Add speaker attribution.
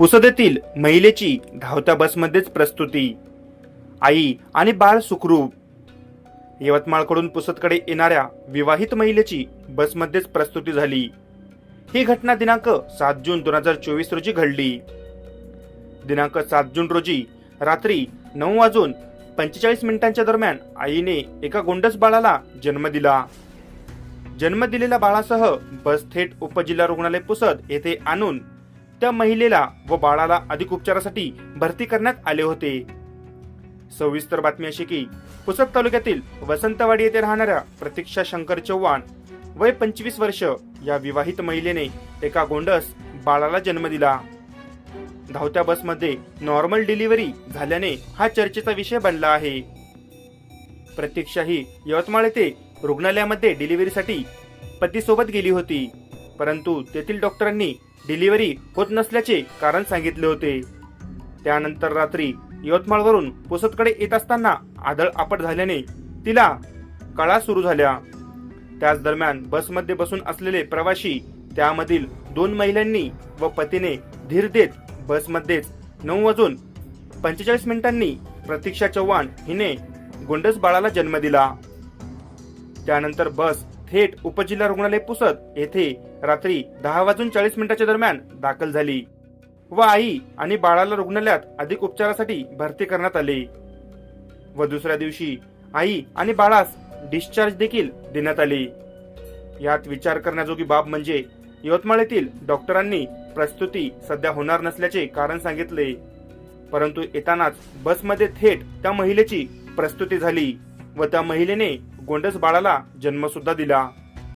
Speaker 1: पुसदेतील महिलेची धावत्या बसमध्येच प्रस्तुती. आई आणि बाळ सुखरूप. यवतमाळकडून पुसदकडे येणाऱ्या विवाहित महिलेची बसमध्येच प्रस्तुती झाली. ही घटना दिनांक सात जून दोन हजार चोवीस रोजी घडली. दिनांक सात जून रोजी रात्री नऊ वाजून पंचेचाळीस मिनिटांच्या दरम्यान आईने एका गोंडस बाळाला जन्म दिला. जन्म दिलेल्या बाळासह बस थेट उपजिल्हा रुग्णालय पुसद येथे आणून त्या महिलेला व बाळाला अधिक उपचारासाठी भरती करण्यात आले होते. सविस्तर बातमी अशी की पुसद तालुक्यातील वसंतवाडी येथे राहणाऱ्या प्रतीक्षा शंकर चव्हाण वय पंचवीस वर्ष या विवाहित महिलेने एका गोंडस बाळाला जन्म दिला. धावत्या बसमध्ये नॉर्मल डिलिव्हरी झाल्याने हा चर्चेचा विषय बनला आहे. प्रतीक्षा ही यवतमाळ येथे रुग्णालयामध्ये डिलिव्हरीसाठी पतीसोबत गेली होती परंतु तेथील डॉक्टरांनी डिलिव्हरी होत नसल्याचे कारण सांगितले होते. त्यानंतर रात्री यवतमाळवरून पुसदकडे येत असताना आदळ आपट झाल्याने तिला कळा सुरू झाल्या. त्याच दरम्यान बसमध्ये बसून असलेले प्रवाशी त्यामधील दोन महिलांनी व पतीने धीर देत बसमध्येच नऊ वाजून पंचेचाळीस मिनिटांनी प्रतीक्षा चव्हाण हिने गोंडस बाळाला जन्म दिला. त्यानंतर बस थेट उपजिल्हा रुग्णालय पुसद येथे रात्री दहा वाजून चाळीस मिनिटाच्या दरम्यान दाखल झाली. व आई आणि बाळाला रुग्णालयात अधिक उपचारासाठी भरती करण्यात आले. व दुसऱ्या दिवशी आई आणि बाळास डिस्चार्ज देखील देण्यात आले. यात विचार करण्याजोगी बाब म्हणजे यवतमाळ येथील डॉक्टरांनी प्रस्तुती सध्या होणार नसल्याचे कारण सांगितले. परंतु येतानाच बसमध्ये थेट त्या महिलेची प्रस्तुती झाली व त्या महिलेने गोंडस बाळाला जन्मसुद्धा दिला.